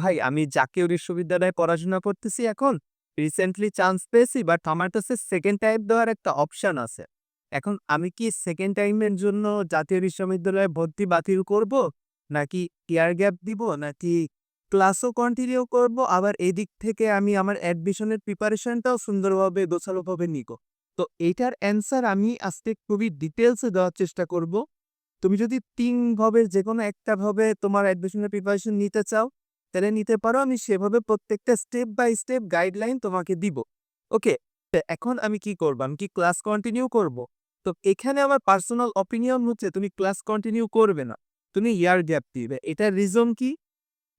ভাই আমি জাতীয় বিশ্ববিদ্যালয়ে পড়াশোনা করতেছি এখন। রিসেন্টলি চান্স পেয়েছি বাট আমার কাছে সেকেন্ড টাইম দেওয়ার একটা অপশন আছে। এখন আমি কি সেকেন্ড টাইমের জন্য জাতীয় বিশ্ববিদ্যালয়ে ভর্তি বাতিল করব? নাকি ইয়ার গ্যাপ দিব? নাকি ক্লাসও কন্টিনিউ করব? আবার এদিক থেকে আমি আমার অ্যাডমিশনের প্রিপারেশনটাও সুন্দরভাবে গোছালোভাবে নিবো। তো এইটার অ্যান্সার আমি আজকে খুবই ডিটেলসে দেওয়ার চেষ্টা করব। তুমি যদি ৩ ভাবে যেকোনো একটা ভাবে তোমার অ্যাডমিশনের প্রিপারেশন নিতে চাও, তাহলে নিতে পারো। আমি সেভাবে প্রত্যেকটা স্টেপ বাই স্টেপ গাইডলাইন তোমাকে দিব। ওকে? এখন আমি কি করব? আমি কি ক্লাস কন্টিনিউ করব? তো এখানে আমার পার্সোনাল অপিনিয়ন হচ্ছে তুমি ক্লাস কন্টিনিউ করবে না। তুমি ইয়ার গ্যাপ দিবে। এটার রিজন কি?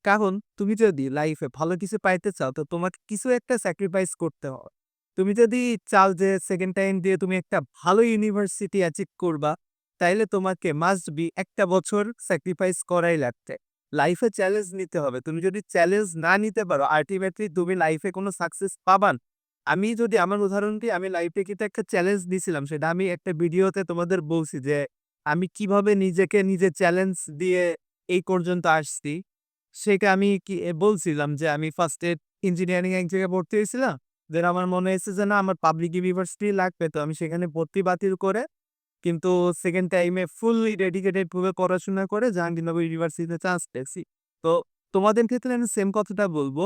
কারণ তুমি যদি লাইফে ভালো কিছু পাইতে চাও তো তোমাকে কিছু একটা স্যাক্রিফাইস করতে হয়। তুমি যদি চাও যে সেকেন্ড টাইম দিয়ে তুমি একটা ভালো ইউনিভার্সিটি অ্যাচিভ করবা, তাইলে তোমাকে মাস্ট বি একটা বছর স্যাক্রিফাইস করাই লাগবে। লাইফে চ্যালেঞ্জ নিতে হবে। তুমি যদি চ্যালেঞ্জ না নিতে পারো আল্টিমেটলি তুমি লাইফে কোনো সাকসেস পাবা না। আমি যদি, আমার উদাহরণ দিই আমি লাইফে কিন্তু একটা চ্যালেঞ্জ নিছিলাম। সেটা আমি একটা ভিডিওতে তোমাদের বলছি যে, আমি কীভাবে নিজেকে নিজে চ্যালেঞ্জ দিয়ে এই পর্যন্ত আসছি। সেটা আমি কি বলছিলাম যে, আমি ফার্স্ট এড ইঞ্জিনিয়ারিং এক জায়গায় ভর্তি হয়েছিলাম। দেন আমার মনে হয়েছে যে, না, আমার পাবলিক ইউনিভার্সিটি লাগবে। তো আমি সেখানে ভর্তি বাতিল করে কিন্তু সেকেন্ড টাইমে ফুললি ডেডিকেটেড ভাবে পড়াশোনা করে জাহাঙ্গীরনগর ইউনিভার্সিটিতে চান্স পেয়েছি। তো তোমাদের ক্ষেত্রে আমি সেম কথাটা বলব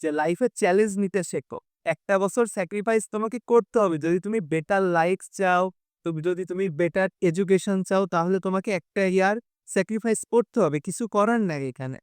যে লাইফে চ্যালেঞ্জ নিতে শেখো। একটা বছর স্যাক্রিফাইস তোমাকে করতে হবে। যদি তুমি বেটার লাইফ চাও, তুমি যদি তুমি বেটার এডুকেশন চাও তাহলে তোমাকে একটা ইয়ার স্যাক্রিফাইস করতে হবে। কিছু করার নাই এখানে।